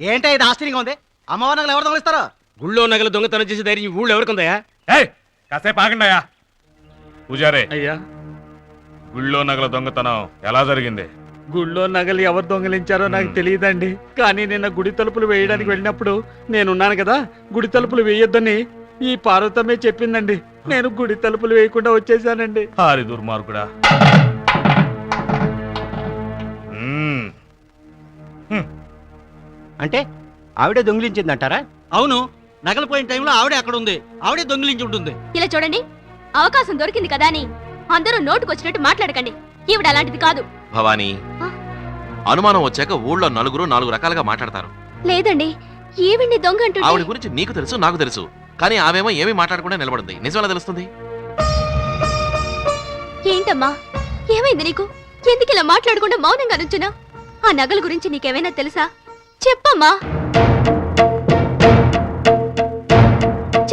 ఏంటో ఇది ఆశ్చర్యంగా ఉంది? అమ్మవారి నగలు ఎవరు దొంగలిస్తారో గుళ్ళో నగలు దొంగతనం చేసే ధైర్యం ఈ ఊళ్ళో ఎవరికుందయా ఏయ్ కాసేపు ఆగండియా పూజారే. అయ్యా. గుళ్ళో నగల దొంగతనం ఎలా జరిగింది? గుళ్ళో నగలు ఎవరు దొంగలించారో నాకు. తెలియదండి. కానీ నిన్న గుడి తలుపులు వేయడానికి వెళ్ళినప్పుడు నేనున్నాను కదా గుడి తలుపులు వేయొద్దని ఈ పార్వతమే చెప్పిందండి. నేను గుడి తలుపులు వేయకుండా వచ్చేసానండి. హారి దుర్మార్గుడా. అంటే ఆవిడే దొంగిలించిందంటారా? అవును. నగలు పోయిన టైంలో ఆవిడే అక్కడ ఉంది. ఆవిడే దొంగిలించి ఉంటుంది. ఇలా చూడండి అవకాశం దొరికింది కదా అని. అందరూ నోటుకొచ్చినట్టు మాట్లాడకండి. ఈవిడ అలాంటిది కాదు. భవానీ? అనుమానం వచ్చాక ఊళ్ళో నలుగురు నాలుగు రకాలుగా మాట్లాడతారు. లేదండి ఈవిడ్ని దొంగ ఆవిడ అంటుంటే గురించి నీకు తెలుసు నాకు తెలుసు. కానీ ఆమెమో ఏమీ మాట్లాడకుండా నిలబడింది. నిజమేలా తెలుస్తుంది? ఏంటమ్మా? ఏమైంది నీకు? ఎందుకు ఇలా మాట్లాడకుండా మౌనంగా నుంచున్నా? ఆ నగల గురించి నీకేమైనా తెలుసా? చెప్పమ్మా.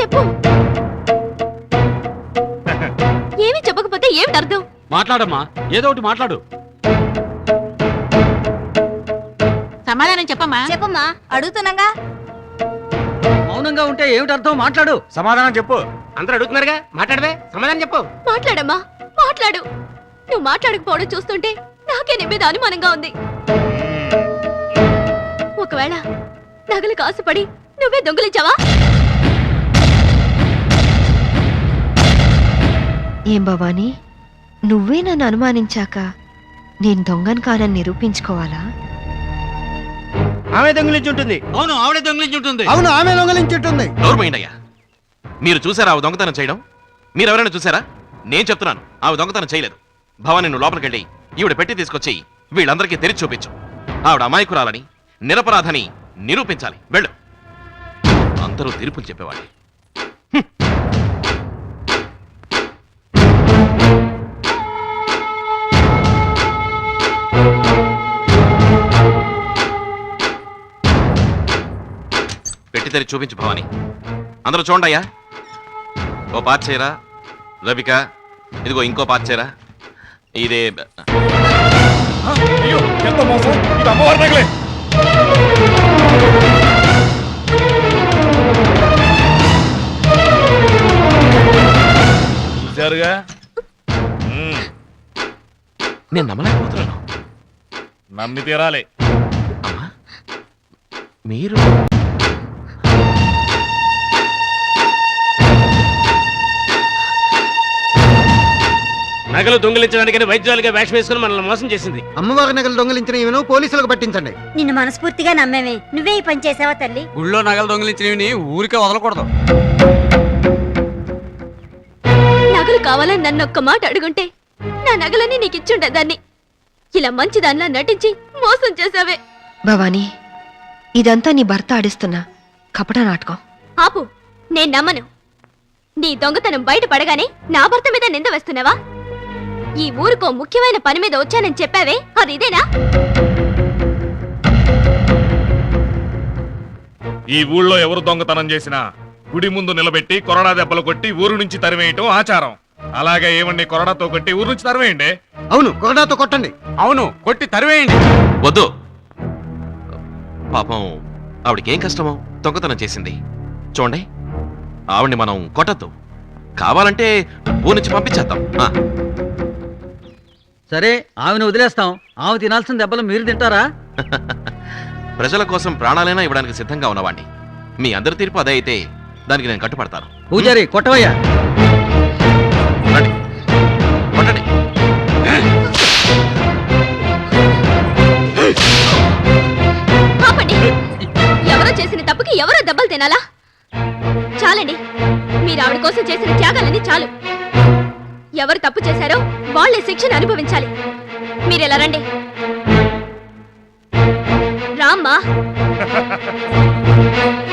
చెప్పు. చెప్పకపోతే ఏమిటి అర్థం? మాట్లాడమ్మా. ఏదో ఒకటి మాట్లాడు. సమాధానం చెప్పమ్మా. చెప్పమ్మా. అడుగుతున్నాగా? మౌనంగా ఉంటే ఏమిటి అర్థం? మాట్లాడు. సమాధానం చెప్పు. అందరూ అడుగుతున్నారుగా? మాట్లాడవే. సమాధానం చెప్పు. మాట్లాడమ్మా. మాట్లాడు. నువ్వు మాట్లాడకపోవడం చూస్తుంటే నాకే నీ మీద అనుమానంగా ఉంది. ఒకవేళ నగలు కాసుపడి నువ్వే దొంగలించావా? ఏం భవానీ? నువ్వే నన్ను అనుమానించాక నేను దొంగను కానని నిరూపించుకోవాలా? ఆమె దొంగిలించి ఉంటుంది అవును ఆవిడే దొంగిలించి ఉంటుంది అవును ఆమె దొంగిలించి ఉంటుంది మీరు చూసారా ఆమె దొంగతనం చేయడం? మీరు ఎవరైనా చూసారా? నేను చెప్తున్నాను ఆమె దొంగతనం చేయలేదు. భవానీ నువ్వు లోపలికి వెళ్ళి ఈవిడ పెట్టి తీసుకొచ్చి వీళ్ళందరికీ తెరిచి చూపించు. ఆవిడ అమాయకురాలని నిరపరాధని నిరూపించాలి. వెళ్ళు. అందరూ తీర్పులు చెప్పేవాళ్ళు. తెరిచి చూపించు భవాని. అందరూ చూడండి అయ్యా. ఓ పార్ట్ చేయరా? రవిక ఇదిగో ఇంకో పార్ట్ చేయరా? ఇదే ఆ, అయ్యో ఎంత మోసం? ఇది అమ్మవారి నగలే చూశారుగా? మ్మ్. నేను నమ్మలేకపోతున్నాను. నమ్మి తీరాలి. మీరు నగలు దొంగిలించడానికని వైద్యులుగా వేషం వేసుకుని మనల్ని మోసం చేసింది. అమ్మవారి నగలు దొంగిలించిన ఈమెను పోలీసులకు పట్టించండి. నిన్ను మనస్ఫూర్తిగా నమ్మేమే. నువ్వే ఈ పని చేసావా తల్లి? గుళ్ళో నగలు దొంగిలించినవి ఊరికే వదలకూడదు. నగలు కావాలని నన్ను ఒక్క మాట అడుగుంటే నా నగలన్నీ నీకు ఇచ్చుండేదాన్ని ఇలా మంచిదానిలా నటించి మోసం చేసావే. భవానీ ఇదంతా నీ భర్త ఆడిస్తున్నా కపట నాటకం. ఆపు నేను నమ్మను. నీ దొంగతనం బయటపడగానే నా భర్త మీద నింద వేస్తున్నావా? ఈ ఊరుకో ముఖ్యమైన పని మీద వచ్చానని చెప్పావే? అది ఇదేనా? ఈ ఊళ్ళో ఎవరు దొంగతనం చేసినా గుడి ముందు నిలబెట్టి కొరడా దెబ్బలు కొట్టి ఊరు నుంచి తరివేయటం ఆచారం. అలాగే ఏమండి కొరడాతో కొట్టి ఊరు నుంచి తరివేయండి అవును కొరడాతో కొట్టండి. అవును కొట్టి తరివేయండి వద్దు. పాపం ఆవిడకేం కష్టమో దొంగతనం చేసింది. చూడండి ఆవిడ్ని మనం కొట్టద్దు. కావాలంటే ఊరి నుంచి పంపించేద్దాం. ఆ, సరే ఆమెను వదిలేస్తాం. ఆమె తినాల్సిన దెబ్బలు మీరు తింటారా? ప్రజల కోసం ప్రాణాలైనా ఇవ్వడానికి సిద్ధంగా ఉన్నవాణ్ణి. మీ అందరి తీర్పు అదే అయితే దానికి నేను కట్టుపడతాను పూజారి కొట్టవయ్యా. కొట్టండి. ఎవరో చేసిన తప్పుకి ఎవరో దెబ్బలు తినాలా? చాలండి. మీరు ఆవిడ కోసం చేసిన త్యాగాలన్నీ చాలు. ఎవరు తప్పు చేశారో వాళ్ళే శిక్షను అనుభవించాలి. మీరెలా రండి? రామ్మా.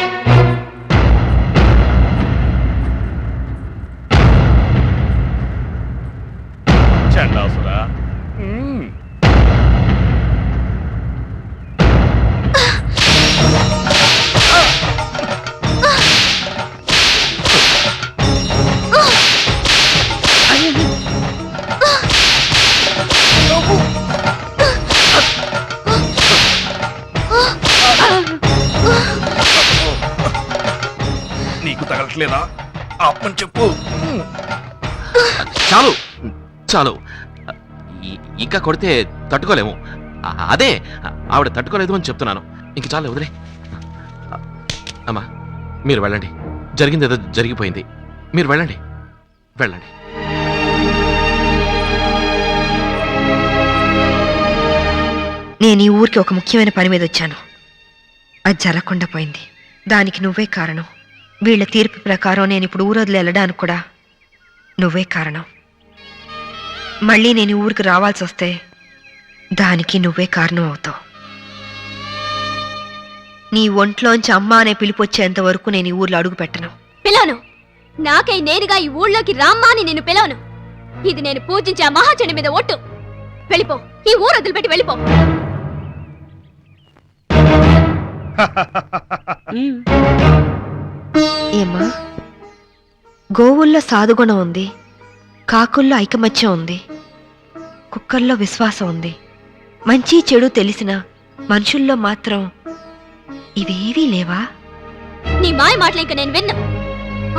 ఆపమని చెప్పు. చాలు. చాలు. ఇ- ఇంకా కొడితే తట్టుకోలేము. అ- అదే ఆవిడ తట్టుకోలేదు అని చెప్తున్నాను. ఇంక చాలు వదిలే. అమ్మా మీరు వెళ్ళండి. జరిగింది ఏదో జరిగిపోయింది. మీరు వెళ్ళండి. వెళ్ళండి. నేను ఈ ఊరికి ఒక ముఖ్యమైన పని మీద వచ్చాను. అది జరగకుండా పోయింది. దానికి నువ్వే కారణం. వీళ్ళ తీర్పు ప్రకారం నేను ఇప్పుడు ఊరొదిలి వెళ్ళడానికి కూడా నువ్వే కారణం. మళ్ళీ నేను ఊరికి రావాల్సి వస్తే దానికి నువ్వే కారణం అవుతావు. నీ ఒంట్లోంచి అమ్మ అనే పిలుపు వచ్చేంత వరకు నేను ఈ ఊర్లో అడుగు పెట్టను. పిలవను. నాకై నేరుగా ఈ ఊళ్ళోకి రామ్మా అని నిన్ను పిలవను. ఇది నేను పూజించే మహాచండి మీద ఒట్టు. వెళ్ళిపో. ఈ ఊరు వదిలిపెట్టి వెళ్ళిపో. ఉమ్. ఏమ్మా గోవుల్లో సాధుగుణం ఉంది కాకుల్లో ఐకమత్యం ఉంది కుక్కల్లో విశ్వాసం ఉంది మంచి చెడు తెలిసిన మనుషుల్లో మాత్రం ఇవేవీ లేవా నీ మాయ మాటలు ఇంక నేను విన్నా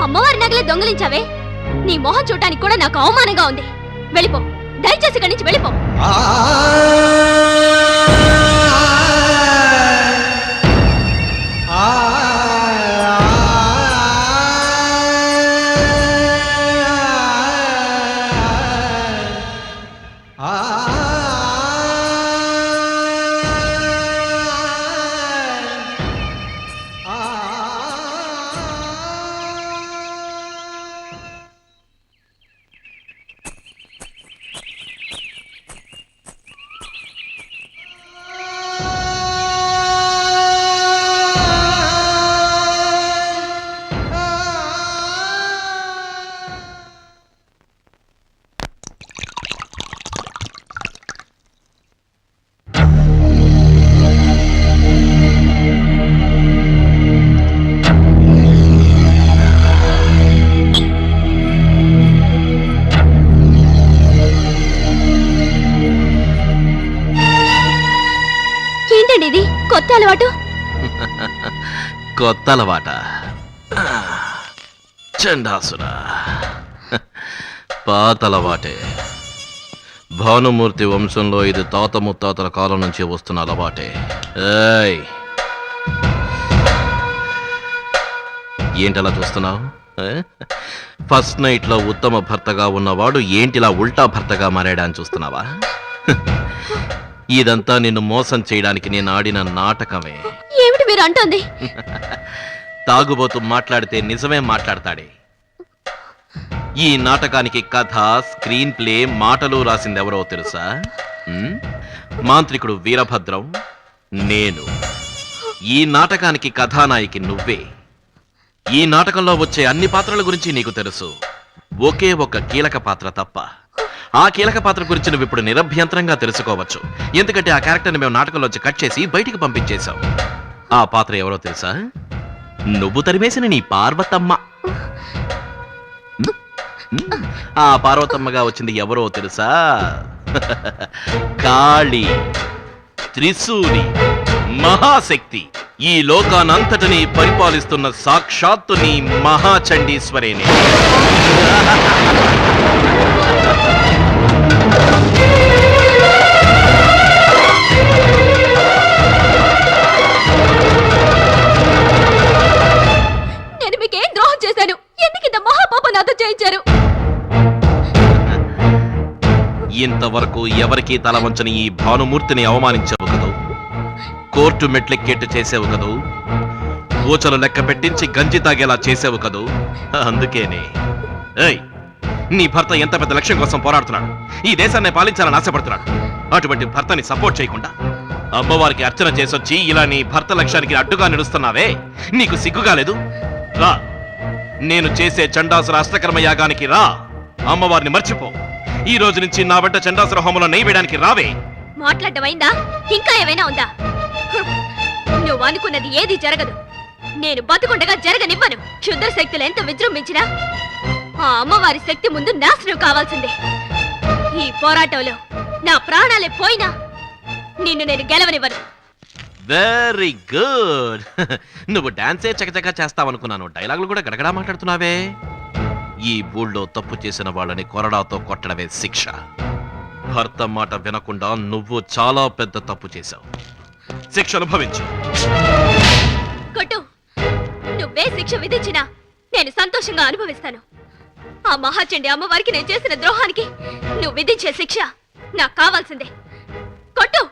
అమ్మవారి నగలే దొంగలించావే నీ మొహం చూడటానికి కూడా నాకు అవమానంగా ఉంది వెళ్ళిపో దయచేసి ఇక్కడి నుంచి వెళ్ళిపో కొత్త అలవాటు? కొత్త అలవాట. చండాసురా పాత అలవాటే. భానుమూర్తి వంశంలో ఇది తాత ముత్తాతల కాలం నుంచి వస్తున్న అలవాటే. ఏయ్! ఏంటలా చూస్తున్నావు? ఫస్ట్ నైట్లో ఉత్తమ భర్తగా ఉన్నవాడు ఏంటిలా ఉల్టా భర్తగా మారాడా అని చూస్తున్నావా? ఇదంతా నిన్ను మోసం చేయడానికి నేను ఆడిన నాటకమే. ఏమిటి మీరు అంటోంది? తాగుబోతు మాట్లాడితే నిజమే మాట్లాడతాడే. ఈ నాటకానికి కథ స్క్రీన్ ప్లే మాటలు రాసిందెవరో తెలుసా? ఉమ్? మాంత్రికుడు వీరభద్రం నేను. ఈ నాటకానికి కథానాయికి నువ్వే. ఈ నాటకంలో వచ్చే అన్ని పాత్రల గురించి నీకు తెలుసు. ఒకే ఒక కీలక పాత్ర తప్ప. ఆ కీలక పాత్ర గురించి నువ్వు ఇప్పుడు నిరభ్యంతరంగా తెలుసుకోవచ్చు. ఎందుకంటే ఆ క్యారెక్టర్ని మేము నాటకంలోంచి కట్ చేసి బయటికి పంపించేశాం. ఆ పాత్ర ఎవరో తెలుసా? నువ్వు తరిమేసిన నీ పార్వతమ్మ. ఆ పార్వతమ్మగా వచ్చింది ఎవరో తెలుసా? కాళి త్రిశూలి మహాశక్తి. ఈ లోకానంతటిని పరిపాలిస్తున్న సాక్షాత్తు నీ మహాచండీశ్వరేనే. ఇంతవరకు ఎవరికీ తల వంచని ఈ భానుమూర్తిని అవమానించవు కదూ కోర్టు మెట్లెక్కేట్టు చేసేవు కదూ ఊచలు లెక్క పెట్టించి గంజి తాగేలా చేసేవు కదూ అందుకేనే. ఏయ్ నీ భర్త ఎంత పెద్ద లక్ష్యం కోసం పోరాడుతున్నాడు? ఈ దేశాన్ని పాలించాలని ఆశపడుతున్నాడు. అటువంటి భర్తని సపోర్ట్ చేయకుండా అమ్మవారికి అర్చన చేసొచ్చి ఇలా నీ భర్త లక్ష్యానికి అడ్డుగా నిలుస్తున్నావే? నీకు సిగ్గుగా లేదు? రా. నేను చేసే చండాసుర అష్టకర్మ యాగానికి రా. అమ్మవారిని మర్చిపో. ఈ రోజు నుంచి నా వెంట చండాసుర హోమంలో నెయ్యి వేయడానికి రావే. మాట్లాడటం అయిందా ఇంకా ఏమైనా ఉందా. నువ్వు అనుకున్నది ఏది జరగదు. నేను బతుకుండగా జరగనివ్వను. క్షుద్ర శక్తులు ఎంత విజృంభించినా ఆ అమ్మవారి శక్తి ముందు నాశనం కావాల్సిందే. ఈ పోరాటంలో నా ప్రాణాలే పోయినా నిన్ను నేను గెలవనివ్వను. వెరీ గుడ్ నువ్వు డాన్సే చకచకా చేస్తావనుకున్నాను. డైలాగులు కూడా గడగడా మాట్లాడుతున్నావే. ఈ ఊళ్ళో తప్పు చేసిన వాళ్ళని కొరడాతో కొట్టడమే శిక్ష. భర్త మాట వినకుండా నువ్వు చాలా పెద్ద తప్పు చేశావు. శిక్ష అనుభవించు. కొట్టు. నువ్వే శిక్ష విధించినా నేను సంతోషంగా అనుభవిస్తాను. ఆ మహాచండి అమ్మవారికి నేను చేసిన ద్రోహానికి నువ్వు విధించే శిక్ష నాకు కావాల్సిందే. కొట్టు.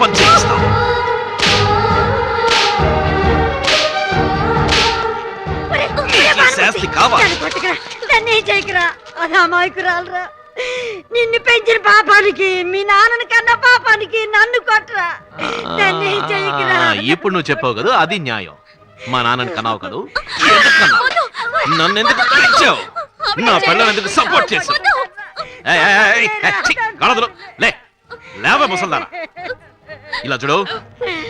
పాపం చేయిస్తావు నీకు శాస్తి కావాలి అమాయకురాలరా. నిన్ను పెంచిన పాపానికి మీ నాన్నని కన్న పాపానికి నన్ను కొట్టరా ఇప్పుడు నువ్వు చెప్పావు కదా అది న్యాయం. మా నాన్నని కన్నావు కదూ? నన్ను ఎందుకు నా పిల్లలు ఎందుకు సపోర్ట్ చేసావు లేవే ముసల్దానా. ఇలా చూడు.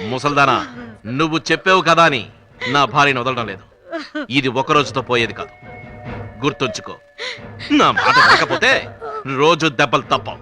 ముసల్దానా నువ్వు చెప్పావు కదా అని నా భార్యను వదలడం లేదు. ఇది ఒక రోజుతో పోయేది కాదు. గుర్తుంచుకో. నా మాట కాకపోతే రోజు దెబ్బలు తప్పవు.